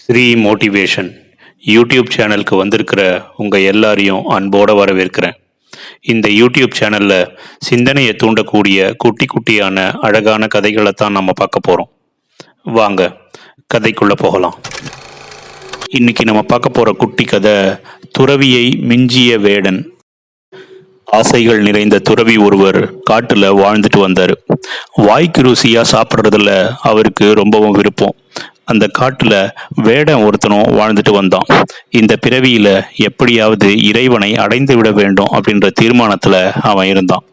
Sri motivation YouTube சேனலுக்கு வந்திருக்கிற உங்கள் எல்லாரையும் அன்போடு வரவேற்கிறேன். இந்த யூடியூப் சேனலில் சிந்தனையை தூண்டக்கூடிய குட்டி குட்டியான அழகான கதைகளை தான் நம்ம பார்க்க போகிறோம் வாங்க கதைக்குள்ளே போகலாம். இன்னைக்கு நம்ம பார்க்க போகிற குட்டி கதை துறவியை மிஞ்சிய வேடன். ஆசைகள் நிறைந்த துறவி ஒருவர் காட்டுல வாழ்ந்துட்டு வந்தார். வாய்க்கு ருசியா சாப்பிட்றதுல அவருக்கு ரொம்பவும் விருப்பம். அந்த காட்டுல வேடன் ஒருத்தனும் வாழ்ந்துட்டு வந்தான். இந்த பிறவியில எப்படியாவது இறைவனை அடைந்து விட வேண்டும் அப்படின்ற தீர்மானத்துல அவன் இருந்தான்.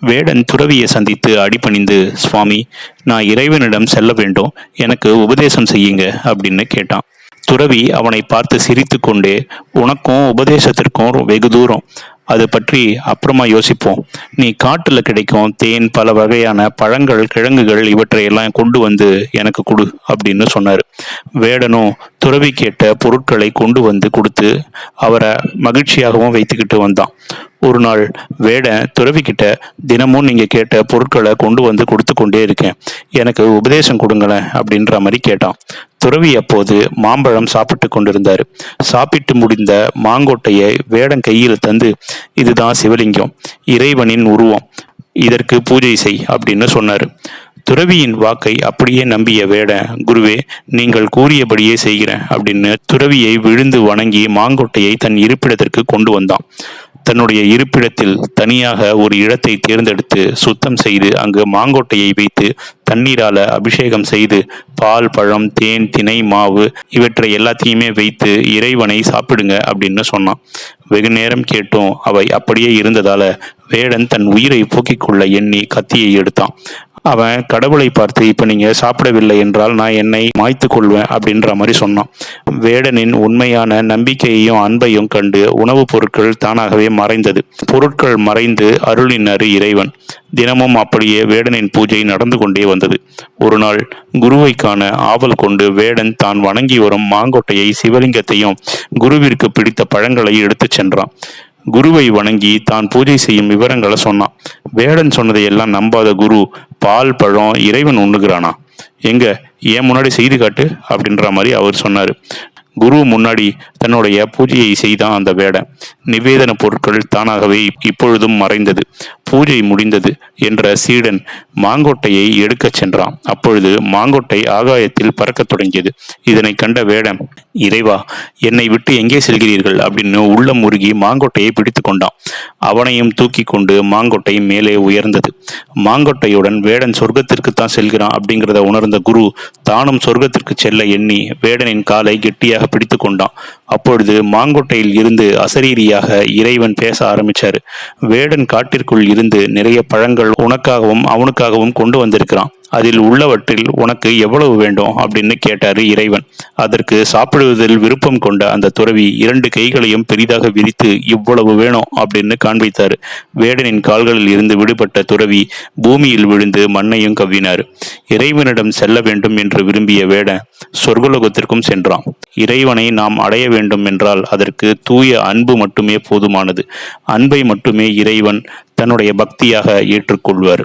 வேடன் துறவியை சந்தித்து அடிபணிந்து சுவாமி நான் இறைவனிடம் செல்ல வேண்டும் எனக்கு உபதேசம் செய்யுங்க அப்படின்னு கேட்டான். துறவி அவனை பார்த்து சிரித்து கொண்டே உனக்கும் உபதேசத்திற்கும் வெகு தூரம். அது பற்றி அப்புறமா யோசிப்போம். நீ காட்டில் கிடைக்கும் தேன் பல வகையான பழங்கள் கிழங்குகள் இவற்றையெல்லாம் கொண்டு வந்து எனக்கு கொடு அப்படின்னு சொன்னார். வேடனும் துறவி கேட்ட பொருட்களை கொண்டு வந்து கொடுத்து அவரை மகிழ்ச்சியாகவும் வைத்துக்கிட்டு வந்தான். ஒரு நாள் வேடன் துறவிக்கிட்ட தினமும் நீங்கள் கேட்ட பொருட்களை கொண்டு வந்து கொடுத்து கொண்டே இருக்கேன். எனக்கு உபதேசம் கொடுங்களேன் அப்படின்ற மாதிரி கேட்டான். துறவி அப்போது மாம்பழம் சாப்பிட்டு கொண்டிருந்தார். சாப்பிட்டு முடிந்த மாங்கோட்டையை வேடம் கையில் தந்து இதுதான் சிவலிங்கம் இறைவனின் உருவம் இதற்கு பூஜை செய் அப்படின்னு சொன்னார். துறவியின் வாக்கை அப்படியே நம்பிய வேட குருவே நீங்கள் கூறியபடியே செய்கிறேன் அப்படின்னு துறவியை விழுந்து வணங்கி மாங்கொட்டையை தன் இருப்பிடத்திற்கு கொண்டு வந்தான். தன்னுடைய இருப்பிடத்தில் தனியாக ஒரு இடத்தை தேர்ந்தெடுத்து சுத்தம் செய்து அங்கு மாங்கொட்டையை வைத்து தண்ணீரால அபிஷேகம் செய்து பால் பழம் தேன் திணை மாவு இவற்றை எல்லாத்தையுமே வைத்து இறைவனை சாப்பிடுங்க அப்படின்னு சொன்னான். வெகு நேரம் கேட்டும். அவை அப்படியே இருந்ததால வேடன் தன் உயிரை போக்கிக் கொள்ள எண்ணி கத்தியை எடுத்தான். அவன் கடவுளை பார்த்து இப்போ நீங்கள் சாப்பிடவில்லை என்றால் நான் என்னை மாய்த்து கொள்வேன் அப்படின்ற மாதிரி சொன்னான். வேடனின் உண்மையான நம்பிக்கையையும் அன்பையும் கண்டு உணவுப் பொருட்கள் தானாகவே மறைந்தது. பொருட்கள் மறைந்து அருளினர் இறைவன். தினமும் அப்படியே வேடனின் பூஜை நடந்து கொண்டே வந்தது. ஒரு நாள் குருவை காண ஆவல் கொண்டு வேடன் தான் வணங்கி வரும் மாங்கொட்டையை சிவலிங்கத்தையும் குருவிற்கு பிடித்த பழங்களை எடுத்துச் சென்றான். குருவை வணங்கி தான் பூஜை செய்யும் விவரங்களை சொன்னான். வேடன் சொன்னதையெல்லாம் நம்பாத குரு பால் பழம் இறைவன் உண்ணுகிறானா எங்க ஏன் முன்னாடி செய்து காட்டு? அப்படின்ற மாதிரி அவர் சொன்னார். குரு முன்னாடி தன்னுடைய பூஜையை செய்தான் அந்த வேடன். நிவேதன பொருட்கள் தானாகவே இப்பொழுதும் மறைந்தது. பூஜை முடிந்தது என்ற சீடன் மாங்கொட்டையை எடுக்கச் சென்றான். அப்பொழுது மாங்கொட்டை ஆகாயத்தில் பறக்கத் தொடங்கியது. இதனை கண்ட வேடன் இறைவா என்னை விட்டு எங்கே செல்கிறீர்கள்? அப்படின்னு உள்ளம் முருகி மாங்கொட்டையை பிடித்து கொண்டான். அவனையும் தூக்கி கொண்டு மாங்கொட்டை மேலே உயர்ந்தது. மாங்கொட்டையுடன் வேடன் சொர்க்கத்திற்கு தான் செல்கிறான் அப்படிங்கிறத உணர்ந்த குரு தானும் சொர்க்கத்திற்கு செல்ல எண்ணி வேடனின் காலை கெட்டியாக பிடித்து கொண்டான். அப்பொழுது மாங்கொட்டையில் இருந்து அசரீரியாக இறைவன் பேச ஆரம்பிச்சாரு. வேடன் காட்டிற்குள் இருந்து நிறைய பழங்கள் உனக்காகவும் அவனுக்காகவும் கொண்டு வந்திருக்கிறான். அதில் உள்ளவற்றில் உனக்கு எவ்வளவு வேண்டும் அப்படின்னு கேட்டாரு இறைவன். அதற்கு சாப்பிடுவதில் விருப்பம் கொண்ட அந்த துறவி இரண்டு கைகளையும் பெரிதாக விரித்து இவ்வளவு வேணும் அப்படின்னு காண்பித்தார். வேடனின் கால்களில் இருந்து விடுபட்ட துறவி பூமியில் விழுந்து மண்ணையும் கவ்வினார். இறைவனிடம் செல்ல வேண்டும் என்று விரும்பிய வேடன் சொர்க்கலோகத்திற்கும் சென்றான். இறைவனை நாம் அடைய வேண்டும் என்றால் அதற்கு தூய அன்பு மட்டுமே போதுமானது. அன்பை மட்டுமே இறைவன் தன்னுடைய பக்தியாக ஏற்றுக்கொள்வார்.